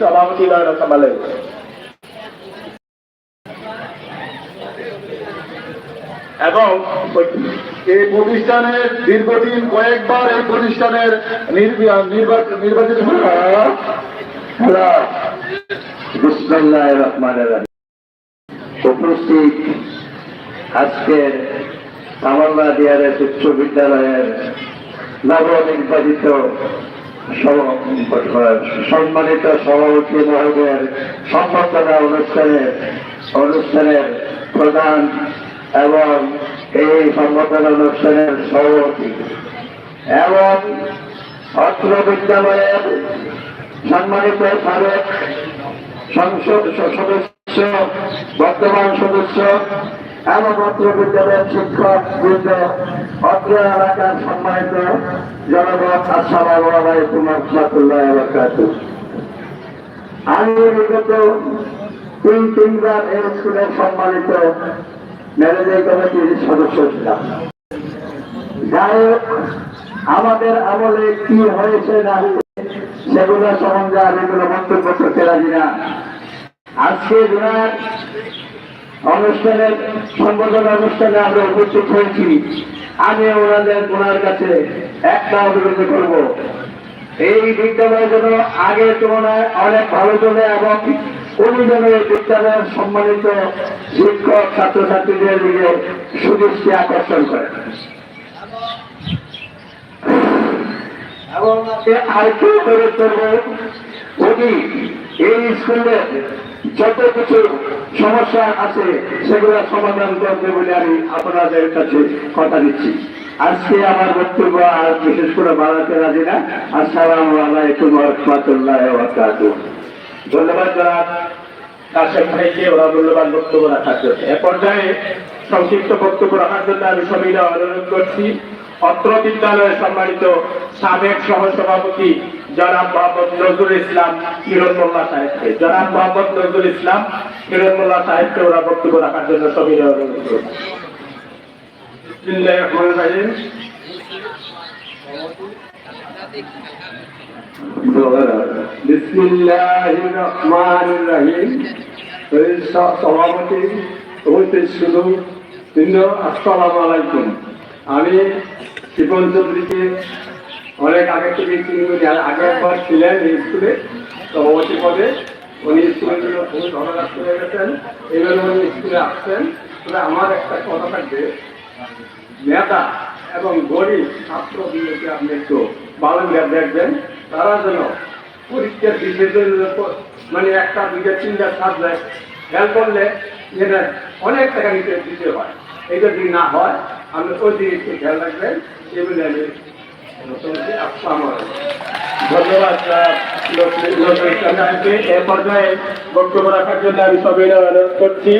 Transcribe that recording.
সভাপতি নয়ন কামালে এবং এই প্রতিষ্ঠানের দীর্ঘদিন কয়েকবার এই প্রতিষ্ঠানের নির্বাচিত উপস্থিত আজকের কামাল্লা দিয়ারের উচ্চ বিদ্যালয়ের নবনির্বাচিত সম্মানিত সভাপতি মহোদয়ের সম্বর্ধনা অনুষ্ঠানের অনুষ্ঠানের প্রধান এবং এই সম্বর্ধনা অনুষ্ঠানের সভাপতি এবং অত্র বিদ্যালয়ের সম্মানিত সাবেক সংসদ সদস্য, বর্তমান সদস্য এবং অত্র বিদ্যালয়ের শিক্ষক বৃন্দ অত্র এলাকার সম্মানিত জনগণ, আসসালামু রহমতুল্লাহ বারাকাতুহু। আমি বিগত তিন, তিনবার এই স্কুলের সম্মানিত ম্যানেজিং কমিটির সদস্য ছিলাম। যাই আমাদের আমলে কি হয়েছে না সেগুলো সম্বন্ধে আমি কোনো মন্তব্য করতে রাজি না। আজকে জুনার অনুষ্ঠানের সম্বোধনা অনুষ্ঠানে আমরা উপস্থিত হয়েছি। আমি ওনাদের ওনার কাছে একটা অনুরোধ করব। এই বিদ্যালয় যেন আগের তুলনায় অনেক ভালো চলে এবং উনি এই বিদ্যালয়ের সম্মানিত শিক্ষক, ছাত্রছাত্রীদের দিকে সুদৃষ্টি আকর্ষণ করে। এবং আরেকটু অনুরোধ করব, উনি এই স্কুলের যত কিছু সমস্যা আছে, সেগুলো সমাধান করবে বলে আমি আপনাদের কাছে কথা দিচ্ছি। আজকে আমার বক্তব্য আর বিশেষ করে বাড়াতে রাজি না। আসসালামু আলাইকুম রহমতুল্লাহ ধন্যবাদ যারা কাশেম ভাইকে ওরা মূল্যবান বক্তব্য রাখার জন্য। এ পর্যায়ে সংক্ষিপ্ত বক্তব্য রাখার জন্য আমি সবাইকে অনুরোধ করছি। অত্র বিদ্যালয়ের সম্মানিত সাবেক সহসভাপতি জনাব মোহাম্মদ নজরুল ইসলাম কিরণ মোল্লা সাহেবকে। জনাব মোহাম্মদ নজরুল ইসলাম কিরণ মোল্লা সাহেবকে ওরা বক্তব্য রাখার জন্য সবাইকে অনুরোধ করছি বিসমিল্লাহির রহমানির রহিম। বিসমিল্লাহির রহমানির রহিম। এই স- সভাপতি আমি শিবন চৌধুরীকে অনেক আগে থেকে করি আগে একবার ছিলেন এই স্কুলে, সভাপতি পদে। উনি স্কুলের জন্য ভালো কাজ করে গেছেন। এবার উনি স্কুলে আসছেন। তবে আমার একটা কথা থাকবে। নেতা এবং গরিব ছাত্রগুলোকে আপনি একটু ভালো দেখবেন। তারা যেন পরীক্ষার বিষয়গুলোর মানে একটা, দুইটা, তিনটা সাবজেক্ট খেয়াল করলে যেটা অনেক টাকা নিতে দিতে হয়। এটা যদি না হয়, আপনি ওই দিকে একটু খেয়াল রাখবেন। এগুলো আমি। ধন্যবাদ। এ পর্যায়ে বক্তব্য রাখার জন্য আমি সবাই অনুরোধ করছি